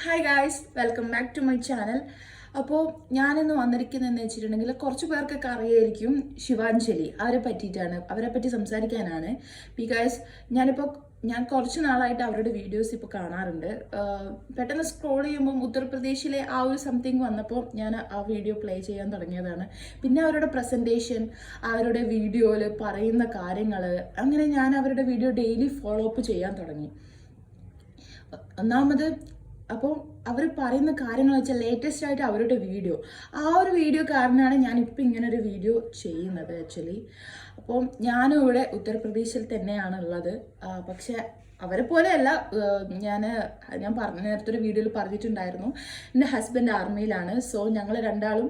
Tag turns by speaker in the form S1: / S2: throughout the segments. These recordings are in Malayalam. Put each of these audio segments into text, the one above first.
S1: Hi guys welcome back to my channel അപ്പോൾ ഞാനിന്ന് വന്നിരിക്കുന്നതെന്ന് വെച്ചിട്ടുണ്ടെങ്കിൽ കുറച്ച് പേർക്കൊക്കെ അറിയായിരിക്കും ശിവാഞ്ജലി. അവരെ പറ്റിയിട്ടാണ് അവരെ പറ്റി സംസാരിക്കാനാണ്. ബിക്കോസ് ഞാനിപ്പോൾ ഞാൻ കുറച്ച് നാളായിട്ട് അവരുടെ വീഡിയോസ് ഇപ്പോൾ കാണാറുണ്ട്. പെട്ടെന്ന് സ്ക്രോൾ ചെയ്യുമ്പോൾ ഉത്തർപ്രദേശിലെ ആ ഒരു സംതിങ് വന്നപ്പോൾ ഞാൻ ആ വീഡിയോ പ്ലേ ചെയ്യാൻ തുടങ്ങിയതാണ്. പിന്നെ അവരുടെ പ്രസന്റേഷൻ അവരുടെ വീഡിയോയിൽ പറയുന്ന കാര്യങ്ങൾ അങ്ങനെ ഞാൻ അവരുടെ വീഡിയോ ഡെയിലി ഫോളോ അപ്പ് ചെയ്യാൻ തുടങ്ങി. ഒന്നാമത് അപ്പോൾ അവർ പറയുന്ന കാര്യങ്ങൾ വെച്ചാൽ ലേറ്റസ്റ്റ് ആയിട്ട് അവരുടെ വീഡിയോ ആ ഒരു വീഡിയോ കാരണമാണ് ഞാൻ ഇപ്പം ഇങ്ങനെ ഒരു വീഡിയോ ചെയ്യുന്നത് ആക്ച്വലി അപ്പോൾ ഞാനും ഇവിടെ ഉത്തർപ്രദേശിൽ തന്നെയാണ് ഉള്ളത് പക്ഷേ അവരെ പോലെയല്ല ഞാൻ ഞാൻ പറഞ്ഞ നേരത്തെ ഒരു വീഡിയോയിൽ പറഞ്ഞിട്ടുണ്ടായിരുന്നു. എന്റെ ഹസ്ബൻഡ് ആർമിയിലാണ് സോ ഞങ്ങൾ രണ്ടാളും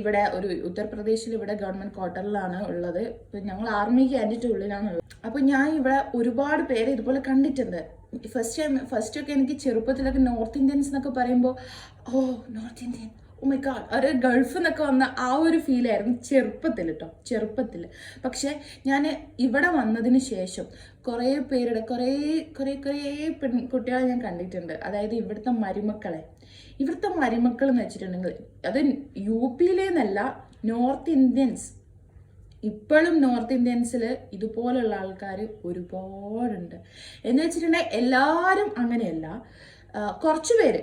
S1: ഇവിടെ ഒരു ഉത്തർപ്രദേശിൽ ഇവിടെ ഗവൺമെന്റ് ക്വാർട്ടറിലാണ് ഉള്ളത്. ഞങ്ങൾ ആർമി ക്യാൻഡിന്റെ ഉള്ളിലാണ് ഉള്ളത് അപ്പോൾ ഞാൻ ഇവിടെ ഒരുപാട് പേരെ ഇതുപോലെ കണ്ടിട്ടുണ്ട്. ഫസ്റ്റ് ടൈം ഫസ്റ്റ് ഒക്കെ എനിക്ക് ചെറുപ്പത്തിലൊക്കെ നോർത്ത് ഇന്ത്യൻസ് എന്നൊക്കെ പറയുമ്പോൾ oh north Indian oh my god ഒരു ഗൾഫ് എന്നൊക്കെ വന്ന ആ ഒരു ഫീലായിരുന്നു ചെറുപ്പത്തിൽ കേട്ടോ ചെറുപ്പത്തിൽ. പക്ഷേ ഞാൻ ഇവിടെ വന്നതിന് ശേഷം കുറേ പേരുടെ കുറേ കുറേ കുറേ പെൺകുട്ടികളെ ഞാൻ കണ്ടിട്ടുണ്ട്. അതായത് ഇവിടുത്തെ മരുമക്കളെ. ഇവിടുത്തെ മരുമക്കൾ എന്ന് വെച്ചിട്ടുണ്ടെങ്കിൽ അത് യു പിയിലേന്നല്ല നോർത്ത് ഇന്ത്യൻസ് ഇപ്പോഴും നോർത്ത് ഇന്ത്യൻസിൽ ഇതുപോലുള്ള ആൾക്കാർ ഒരുപാടുണ്ട്. എന്ന് വെച്ചിട്ടുണ്ടെങ്കിൽ എല്ലാവരും അങ്ങനെയല്ല. കുറച്ചുപേര്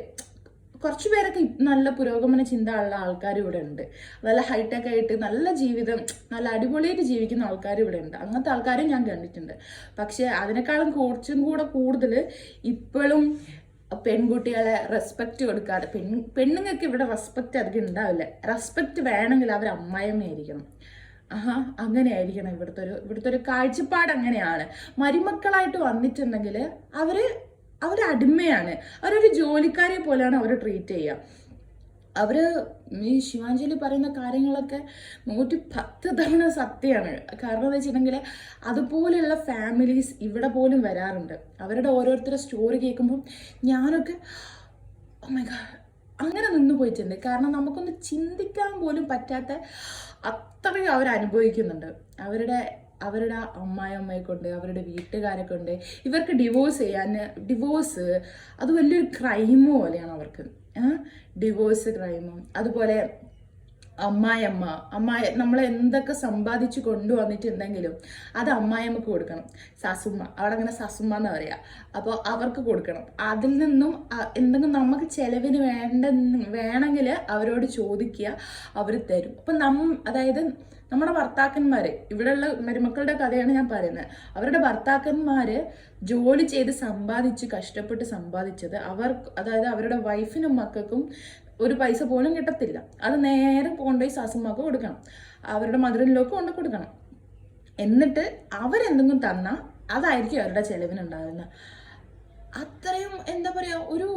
S1: കുറച്ച് പേര് നല്ല പുരോഗമന ചിന്ത ഉള്ള ആൾക്കാർ ഇവിടെ ഉണ്ട്. നല്ല ഹൈടെക് ആയിട്ട് നല്ല ജീവിതം നല്ല അടിപൊളിയായിട്ട് ജീവിക്കുന്ന ആൾക്കാർ ഇവിടെ ഉണ്ട്. അങ്ങനത്തെ ആൾക്കാരും ഞാൻ കണ്ടിട്ടുണ്ട്. പക്ഷേ അതിനേക്കാളും കുറച്ചും കൂടെ കൂടുതൽ ഇപ്പോഴും പെൺകുട്ടികളെ റെസ്പെക്റ്റ് കൊടുക്കാതെ പെൺ പെണ്ണുങ്ങൾക്ക് ഇവിടെ റെസ്പെക്റ്റ് അധികം ഉണ്ടാവില്ല. റെസ്പെക്റ്റ് വേണമെങ്കിൽ അവർ അമ്മായിമ്മയായിരിക്കണം അങ്ങനെ ആയിരിക്കണം ഇവിടുത്തെ ഒരു ഇവിടുത്തെ ഒരു കാഴ്ചപ്പാട് അങ്ങനെയാണ്. മരുമക്കളായിട്ട് വന്നിട്ടുണ്ടെങ്കിൽ അവർ അവർ അടിമയാണ്. അവരൊരു ജോലിക്കാരെ പോലെയാണ് അവർ ട്രീറ്റ് ചെയ്യുക. അവർ ഈ ശിവാഞ്ജലി പറയുന്ന കാര്യങ്ങളൊക്കെ നൂറ്റി പത്ത് തവണ സത്യമാണ്. കാരണം എന്ന് വെച്ചിട്ടുണ്ടെങ്കിൽ അതുപോലെയുള്ള ഫാമിലീസ് ഇവിടെ പോലും വരാറുണ്ട്. അവരുടെ ഓരോരുത്തരുടെ സ്റ്റോറി കേൾക്കുമ്പോൾ ഞാനൊക്കെ ഓ മൈ God, അങ്ങനെ നിന്ന് പോയിട്ടുണ്ട്. കാരണം നമുക്കൊന്ന് ചിന്തിക്കാൻ പോലും പറ്റാത്ത അത്രയും അവർ അനുഭവിക്കുന്നുണ്ട്. അവരുടെ അവരുടെ അമ്മായിയമ്മയെ കൊണ്ട് അവരുടെ വീട്ടുകാരെ കൊണ്ട് ഇവർക്ക് ഡിവോഴ്സ് ചെയ്യാൻ ഡിവോഴ്സ് അത് വലിയൊരു ക്രൈം പോലെയാണ് അവർക്ക്. ഡിവോഴ്സ് ക്രൈമും അതുപോലെ അമ്മായിയമ്മ അമ്മായ നമ്മൾ എന്തൊക്കെ സമ്പാദിച്ചു കൊണ്ടുവന്നിട്ടുണ്ടെങ്കിലും അത് അമ്മായിയമ്മക്ക് കൊടുക്കണം. സസുമ്മ അവിടെ അങ്ങനെ സസുമ്മ എന്ന് പറയാം. അപ്പോൾ അവർക്ക് കൊടുക്കണം. അതിൽ നിന്നും എന്തെങ്കിലും നമുക്ക് ചിലവിന് വേണ്ട വേണമെങ്കിൽ അവരോട് ചോദിക്കുക അവർ തരും. അപ്പം നം അതായത് നമ്മുടെ ഭർത്താക്കന്മാർ ഇവിടെയുള്ള മരുമക്കളുടെ കഥയാണ് ഞാൻ പറയുന്നത്. അവരുടെ ഭർത്താക്കന്മാർ ജോലി ചെയ്ത് സമ്പാദിച്ച് കഷ്ടപ്പെട്ട് സമ്പാദിച്ചത് അവർ അതായത് അവരുടെ വൈഫിനും മക്കൾക്കും ഒരു പൈസ പോലും കിട്ടത്തില്ല. അത് നേരെ കൊണ്ടുപോയി സാസുമാക്ക് കൊടുക്കണം. അവരുടെ മധുരനിലേക്ക് കൊണ്ട് കൊടുക്കണം. എന്നിട്ട് അവരെന്തെങ്കിലും തന്നാൽ അതായിരിക്കും അവരുടെ ചെലവിനുണ്ടാകുന്നത് അത്രയും എന്താ പറയുക ഒരു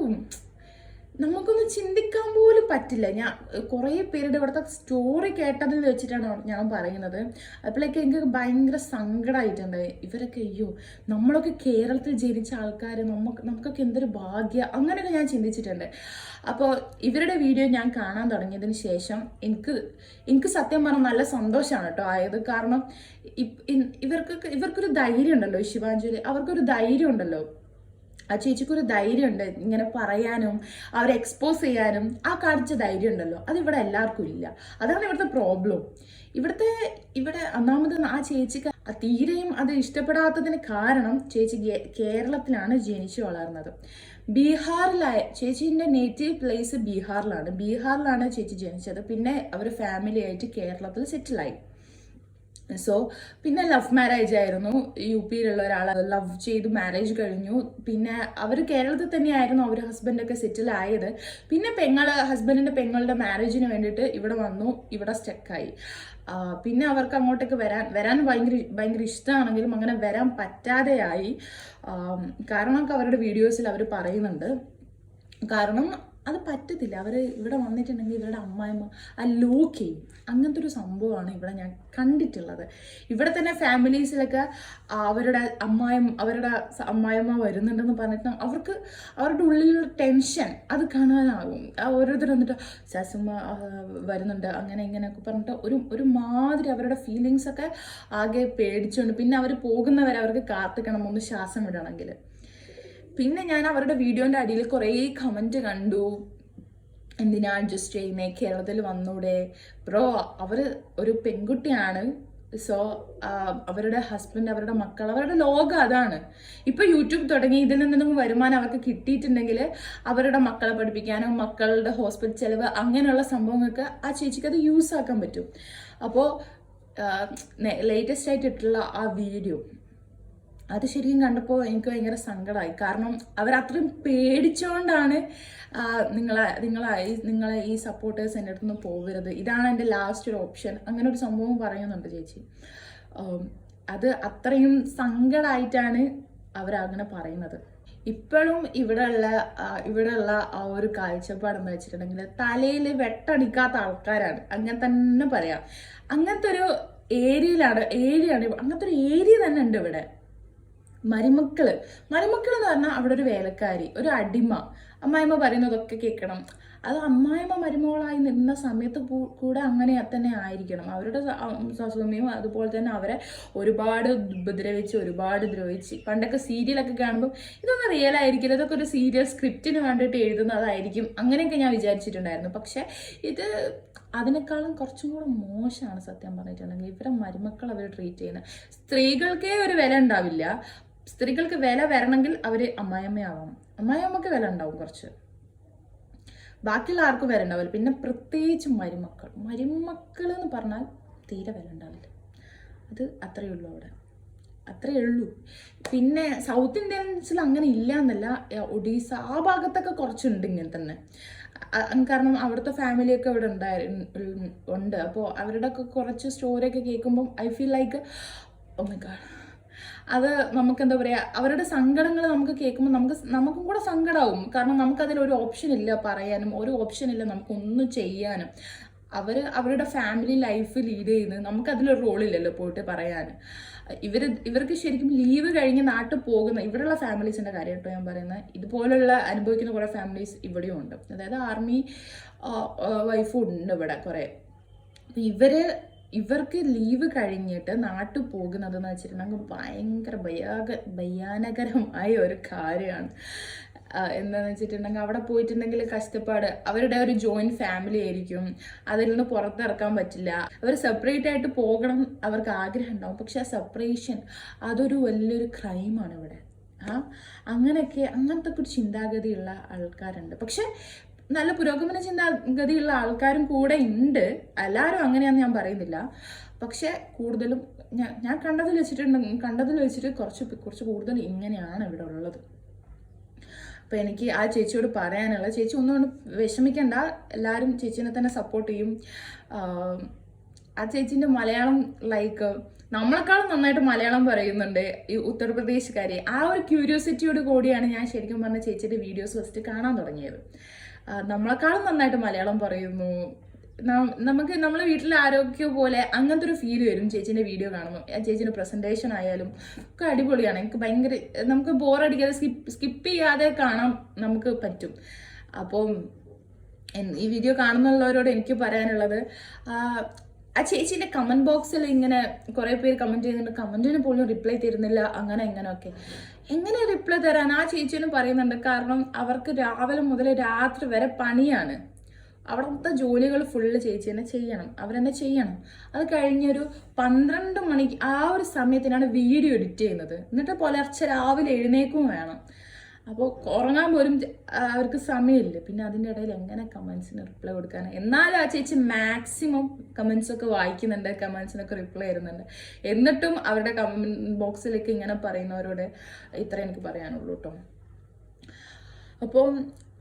S1: നമുക്കൊന്ന് ചിന്തിക്കാൻ പോലും പറ്റില്ല. ഞാൻ കുറേ പേരുടെ ഇവിടുത്തെ സ്റ്റോറി കേട്ടതിൽ വെച്ചിട്ടാണ് ഞാൻ പറയുന്നത്. അപ്പോഴേക്ക് എനിക്ക് ഭയങ്കര സങ്കടമായിട്ടുണ്ടായി ഇവരൊക്കെ അയ്യോ നമ്മളൊക്കെ കേരളത്തിൽ ജനിച്ച ആൾക്കാർ നമുക്ക് നമുക്കൊക്കെ എന്തൊരു ഭാഗ്യ അങ്ങനെയൊക്കെ ഞാൻ ചിന്തിച്ചിട്ടുണ്ട്. അപ്പോൾ ഇവരുടെ വീഡിയോ ഞാൻ കാണാൻ തുടങ്ങിയതിന് ശേഷം എനിക്ക് എനിക്ക് സത്യം പറഞ്ഞാൽ നല്ല സന്തോഷമാണ് കേട്ടോ ആയത്. കാരണം ഇവർക്ക് ഇവർക്കൊരു ധൈര്യം ഉണ്ടല്ലോ ശിവാഞ്ജലി. അവർക്കൊരു ധൈര്യം ഉണ്ടല്ലോ. ആ ചേച്ചിക്കൊരു ധൈര്യമുണ്ട് ഇങ്ങനെ പറയാനും അവരെ എക്സ്പോസ് ചെയ്യാനും. ആ കാണിച്ച ധൈര്യം ഉണ്ടല്ലോ. അത് ഇവിടെ എല്ലാവർക്കും ഇല്ല. അതാണ് ഇവിടുത്തെ പ്രോബ്ലം ഇവിടുത്തെ ഇവിടെ ഒന്നാമത് ആ ചേച്ചിക്ക് തീരെയും അത് ഇഷ്ടപ്പെടാത്തതിന് കാരണം ചേച്ചി കേരളത്തിലാണ് ജനിച്ചു വളർന്നത്. ബീഹാറിലായ ചേച്ചീന്റെ നേറ്റീവ് പ്ലേസ് ബീഹാറിലാണ്. ബീഹാറിലാണ് ചേച്ചി ജനിച്ചത്. പിന്നെ അവർ ഫാമിലി ആയിട്ട് കേരളത്തിൽ സെറ്റിലായി സോ പിന്നെ ലവ് മാരേജ് ആയിരുന്നു. യു പിയിലുള്ള ഒരാൾ ലവ് ചെയ്ത് മാരേജ് കഴിഞ്ഞു. പിന്നെ അവർ കേരളത്തിൽ തന്നെയായിരുന്നു അവർ ഹസ്ബൻഡൊക്കെ സെറ്റിൽ ആയത്. പിന്നെ പെങ്ങൾ ഹസ്ബൻഡിന്റെ പെങ്ങളുടെ മാരേജിന് വേണ്ടിയിട്ട് ഇവിടെ വന്നു. ഇവിടെ സ്റ്റക്കായി പിന്നെ അവർക്ക് അങ്ങോട്ടേക്ക് വരാൻ വരാൻ ഭയങ്കര ഭയങ്കര ഇഷ്ടമാണെങ്കിലും അങ്ങനെ വരാൻ പറ്റാതെയായി കാരണം അവരുടെ വീഡിയോസിൽ അവർ പറയുന്നുണ്ട്. കാരണം അത് പറ്റത്തില്ല. അവർ ഇവിടെ വന്നിട്ടുണ്ടെങ്കിൽ ഇവരുടെ അമ്മായിമ്മ ആ ലോക്ക് ചെയ്യും അങ്ങനത്തെ ഒരു സംഭവമാണ് ഇവിടെ ഞാൻ കണ്ടിട്ടുള്ളത്. ഇവിടെ തന്നെ ഫാമിലീസിലൊക്കെ അവരുടെ അമ്മായിം അവരുടെ അമ്മായിമ്മ വരുന്നുണ്ടെന്ന് പറഞ്ഞിട്ട് അവർക്ക് അവരുടെ ഉള്ളിലുള്ള ടെൻഷൻ അത് കാണാനാകും. ഓരോരുത്തർ വന്നിട്ട് സസുമ്മ ആ, വരുന്നുണ്ട്. അങ്ങനെ ഇങ്ങനെയൊക്കെ പറഞ്ഞിട്ട് ഒരു ഒരു മാതിരി അവരുടെ ഫീലിങ്സൊക്കെ ആകെ പേടിച്ചുകൊണ്ട് പിന്നെ അവർ പോകുന്നവരെ അവർക്ക് കാത്തിക്കണം ഒന്ന് ശ്വാസം വിടണമെങ്കിൽ പിന്നെ ഞാൻ അവരുടെ വീഡിയോന്റെ അടിയിൽ കുറേ കമന്റ് കണ്ടു. എന്തിനാ അഡ്ജസ്റ്റ് ചെയ്യുന്നേ കേരളത്തിൽ വന്നൂടെ? ബ്രോ അവർ ഒരു പെൺകുട്ടിയാണ്. സോ അവരുടെ ഹസ്ബൻഡ് അവരുടെ മക്കൾ അവരുടെ ലോകം അതാണ്. ഇപ്പൊ യൂട്യൂബ് തുടങ്ങി ഇതിൽ നിന്നും വരുമാനം അവർക്ക് കിട്ടിയിട്ടുണ്ടെങ്കിൽ അവരുടെ മക്കളെ പഠിപ്പിക്കാനും മക്കളുടെ ഹോസ്പിറ്റൽ ചെലവ് അങ്ങനെയുള്ള സംഭവങ്ങൾക്ക് ആ ചേച്ചിക്ക് അത് യൂസ് ആക്കാൻ പറ്റും. അപ്പോൾ ലേറ്റസ്റ്റ് ആയിട്ട് ഇട്ടുള്ള ആ വീഡിയോ അത് ശരിക്കും കണ്ടപ്പോൾ എനിക്ക് ഭയങ്കര സങ്കടമായി കാരണം അവരത്രയും പേടിച്ചുകൊണ്ടാണ് നിങ്ങളെ നിങ്ങളെ നിങ്ങളെ ഈ സപ്പോർട്ടേഴ്സ് എന്റെ അടുത്തുനിന്ന് പോകരുത് ഇതാണ് എന്റെ ലാസ്റ്റ് ഒരു ഓപ്ഷൻ അങ്ങനെ ഒരു സംഭവം പറയുന്നുണ്ട് ചേച്ചി. അത് അത്രയും സങ്കടമായിട്ടാണ് അവരങ്ങനെ പറയുന്നത്. ഇപ്പോഴും ഇവിടെയുള്ള ഇവിടെയുള്ള ആ ഒരു കാഴ്ചപ്പാടെന്ന് വെച്ചിട്ടുണ്ടെങ്കിൽ തലയിൽ വെട്ടടിക്കാത്ത ആൾക്കാരാണ്. അങ്ങനെ തന്നെ പറയാം. അങ്ങനത്തെ ഒരു ഏരിയയിലാണ് ഏരിയയാണ് അങ്ങനത്തെ ഒരു ഏരിയ തന്നെ ഉണ്ട് ഇവിടെ. മരുമക്കൾ. മരുമക്കൾ എന്ന് പറഞ്ഞാൽ അവിടെ ഒരു വേലക്കാരി ഒരു അടിമ. അമ്മായിമ്മ പറയുന്നതൊക്കെ കേൾക്കണം. അത് അമ്മായിമ്മ മരുമകളായി നിന്ന സമയത്ത് കൂടെ അങ്ങനെ തന്നെ ആയിരിക്കണം. അവരുടെ സസ്വമ്യവും അതുപോലെ തന്നെ അവരെ ഒരുപാട് ഉപദ്രവിച്ച് ഒരുപാട് ദ്രോഹിച്ച്. പണ്ടൊക്കെ സീരിയലൊക്കെ കാണുമ്പോൾ ഇതൊന്നും റിയൽ ആയിരിക്കില്ല. ഇതൊക്കെ ഒരു സീരിയൽ സ്ക്രിപ്റ്റിന് വേണ്ടിയിട്ട് എഴുതുന്നതായിരിക്കും. അങ്ങനെയൊക്കെ ഞാൻ വിചാരിച്ചിട്ടുണ്ടായിരുന്നു. പക്ഷെ ഇത് അതിനേക്കാളും കുറച്ചും കൂടെ മോശമാണ് സത്യം പറഞ്ഞിട്ടുണ്ടെങ്കിൽ ഇവരെ മരുമക്കൾ അവർ ട്രീറ്റ് ചെയ്യുന്നത്. സ്ത്രീകൾക്കേ ഒരു വില ഉണ്ടാവില്ല. സ്ത്രീകൾക്ക് വില വരണമെങ്കിൽ അവർ അമ്മായിയമ്മയാവണം അമ്മായിയമ്മക്ക് വില ഉണ്ടാവും കുറച്ച്. ബാക്കിയുള്ള ആർക്കും വില ഉണ്ടാവില്ല. പിന്നെ പ്രത്യേകിച്ച് മരുമക്കൾ. മരുമക്കൾ എന്ന് പറഞ്ഞാൽ തീരെ വില ഉണ്ടാവില്ല. അത് അത്രയേ ഉള്ളൂ അവിടെ. അത്രയേ ഉള്ളൂ. പിന്നെ സൗത്ത് ഇന്ത്യൻസിൽ അങ്ങനെ ഇല്ല എന്നല്ല ഒഡീസ ആ ഭാഗത്തൊക്കെ കുറച്ചുണ്ട് ഇങ്ങനെ തന്നെ. കാരണം അവിടുത്തെ ഫാമിലിയൊക്കെ ഇവിടെ ഉണ്ടായിരുന്നു ഉണ്ട്. അപ്പോൾ അവരുടെ ഒക്കെ കുറച്ച് സ്റ്റോറിയൊക്കെ കേൾക്കുമ്പം I feel like oh my അത് നമുക്ക് എന്താ പറയുക അവരുടെ സങ്കടങ്ങൾ നമുക്ക് കേൾക്കുമ്പോൾ നമുക്ക് നമുക്കും കൂടെ സങ്കടമാവും കാരണം നമുക്കതിൽ ഒരു ഓപ്ഷൻ ഇല്ല പറയാനും ഒരു ഓപ്ഷൻ ഇല്ല നമുക്കൊന്നും ചെയ്യാനും. അവർ അവരുടെ ഫാമിലി ലൈഫ് ലീഡ് ചെയ്യുന്നത് നമുക്കതിലൊരു റോളില്ലല്ലോ പോയിട്ട് പറയാൻ ഇവർ ഇവർക്ക് ശരിക്കും ലീവ് കഴിഞ്ഞ് നാട്ടിൽ പോകുന്ന ഇവിടെയുള്ള ഫാമിലീസിന്റെ കാര്യം കേട്ടോ ഞാൻ പറയുന്നത് ഇതുപോലുള്ള അനുഭവിക്കുന്ന കുറേ ഫാമിലീസ് ഇവിടെയും ഉണ്ട്. അതായത് ആർമി വൈഫും ഉണ്ട് ഇവിടെ കുറേ. അപ്പം ഇവർ ഇവർക്ക് ലീവ് കഴിഞ്ഞിട്ട് നാട്ടിൽ പോകുന്നത് എന്ന് വെച്ചിട്ടുണ്ടെങ്കിൽ ഭയങ്കര ഭയാക ഭയാനകരമായ ഒരു കാര്യമാണ്. എന്താണെന്ന് വെച്ചിട്ടുണ്ടെങ്കിൽ അവിടെ പോയിട്ടുണ്ടെങ്കിൽ കഷ്ടപ്പാട്. അവരുടെ ഒരു ജോയിന്റ് ഫാമിലി ആയിരിക്കും. അതിൽ നിന്ന് പുറത്തിറക്കാൻ പറ്റില്ല. അവർ സെപ്പറേറ്റ് ആയിട്ട് പോകണം അവർക്ക് ആഗ്രഹം ഉണ്ടാവും. പക്ഷെ ആ സെപ്പറേഷൻ അതൊരു വലിയൊരു ക്രൈമാണ് ഇവിടെ. ആ അങ്ങനെയൊക്കെ അങ്ങനത്തെ ഒരു ചിന്താഗതിയുള്ള ആൾക്കാരുണ്ട്. പക്ഷെ നല്ല പുരോഗമന ചിന്താഗതിയുള്ള ആൾക്കാരും കൂടെ ഉണ്ട്. എല്ലാവരും അങ്ങനെയാന്ന് ഞാൻ പറയുന്നില്ല. പക്ഷെ കൂടുതലും ഞാൻ ഞാൻ കണ്ടതിൽ വെച്ചിട്ടുണ്ട് കണ്ടതിൽ വെച്ചിട്ട് കുറച്ച് കുറച്ച് കൂടുതൽ ഇങ്ങനെയാണ് ഇവിടെ ഉള്ളത്. അപ്പോൾ എനിക്ക് ആ ചേച്ചിയോട് പറയാനുള്ള ചേച്ചി ഒന്നുകൊണ്ട് വിഷമിക്കണ്ട. എല്ലാവരും ചേച്ചീനെ തന്നെ സപ്പോർട്ട് ചെയ്യും. ആ ചേച്ചീന്റെ മലയാളം ലൈക്ക് നമ്മളെക്കാളും നന്നായിട്ട് മലയാളം പറയുന്നുണ്ട് ഈ ഉത്തർപ്രദേശുകാരി. ആ ഒരു ക്യൂരിയോസിറ്റിയോട് കൂടിയാണ് ഞാൻ ശരിക്കും പറഞ്ഞ ചേച്ചിയുടെ വീഡിയോസ് ഫസ്റ്റ് കാണാൻ തുടങ്ങിയത്. നമ്മളെക്കാളും നന്നായിട്ട് മലയാളം പറയുന്നു. നമുക്ക് നമ്മളെ വീട്ടിലെ ആരോഗ്യം പോലെ അങ്ങനത്തെ ഒരു ഫീൽ വരും. ചേച്ചീന്റെ വീഡിയോ കാണുമ്പോൾ ചേച്ചീന്റെ പ്രസന്റേഷൻ ആയാലും ഒക്കെ അടിപൊളിയാണ്. എനിക്ക് ഭയങ്കര നമുക്ക് ബോറടിക്കാതെ സ്കിപ്പ് സ്കിപ്പ് ചെയ്യാതെ കാണാൻ നമുക്ക് പറ്റും. അപ്പം ഈ വീഡിയോ കാണുന്നുള്ളവരോട് എനിക്ക് പറയാനുള്ളത് ആ, ചേച്ചിന്റെ കമന്റ് ബോക്സിൽ ഇങ്ങനെ കുറേ പേര് കമന്റ് ചെയ്യുന്നുണ്ട്. കമന്റിന് പോലും റിപ്ലൈ തരുന്നില്ല. അങ്ങനെ ഇങ്ങനെയൊക്കെ. എങ്ങനെ റിപ്ലൈ തരാൻ? ആ ചേച്ചിനും പറയുന്നുണ്ട്. കാരണം അവർക്ക് രാവിലെ മുതൽ രാത്രി വരെ പണിയാണ്. അവിടുത്തെ ജോലികൾ ഫുള്ള് ചേച്ചി തന്നെ ചെയ്യണം. അവരെന്നെ ചെയ്യണം. അത് കഴിഞ്ഞൊരു പന്ത്രണ്ട് മണിക്ക് ആ ഒരു സമയത്തിനാണ് വീഡിയോ എഡിറ്റ് ചെയ്യുന്നത്. എന്നിട്ട് പുലർച്ചെ രാവിലെ എഴുന്നേക്കും വേണം. അപ്പോൾ ഉറങ്ങാൻ പോലും അവർക്ക് സമയമില്ല. പിന്നെ അതിന്റെ ഇടയിൽ എങ്ങനെ കമൻസിന് റിപ്ലൈ കൊടുക്കാൻ എന്നാലും ആ ചേച്ചി മാക്സിമം കമൻസ് ഒക്കെ വായിക്കുന്നുണ്ട്. കമൻസിനൊക്കെ റിപ്ലൈ തരുന്നുണ്ട്. എന്നിട്ടും അവരുടെ കമൻ ബോക്സിലേക്ക് ഇങ്ങനെ പറയുന്നവരോട് ഇത്ര എനിക്ക് പറയാനുള്ളൂ കേട്ടോ അപ്പോൾ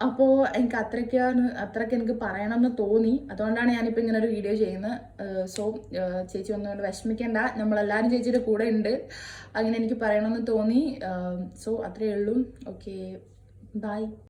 S1: അപ്പോൾ എനിക്ക് അത്രയ്ക്കാണ് അത്രയ്ക്ക് എനിക്ക് പറയണമെന്ന് തോന്നി. അതുകൊണ്ടാണ് ഞാനിപ്പോൾ ഇങ്ങനെ ഒരു വീഡിയോ ചെയ്യുന്നത്. സോ ചേച്ചി ഒന്നുകൊണ്ട് വിഷമിക്കേണ്ട. നമ്മളെല്ലാവരും ചേച്ചിയുടെ കൂടെ ഉണ്ട്. അങ്ങനെ എനിക്ക് പറയണമെന്ന് തോന്നി. സോ അത്രയേ ഉള്ളൂ. Okay bye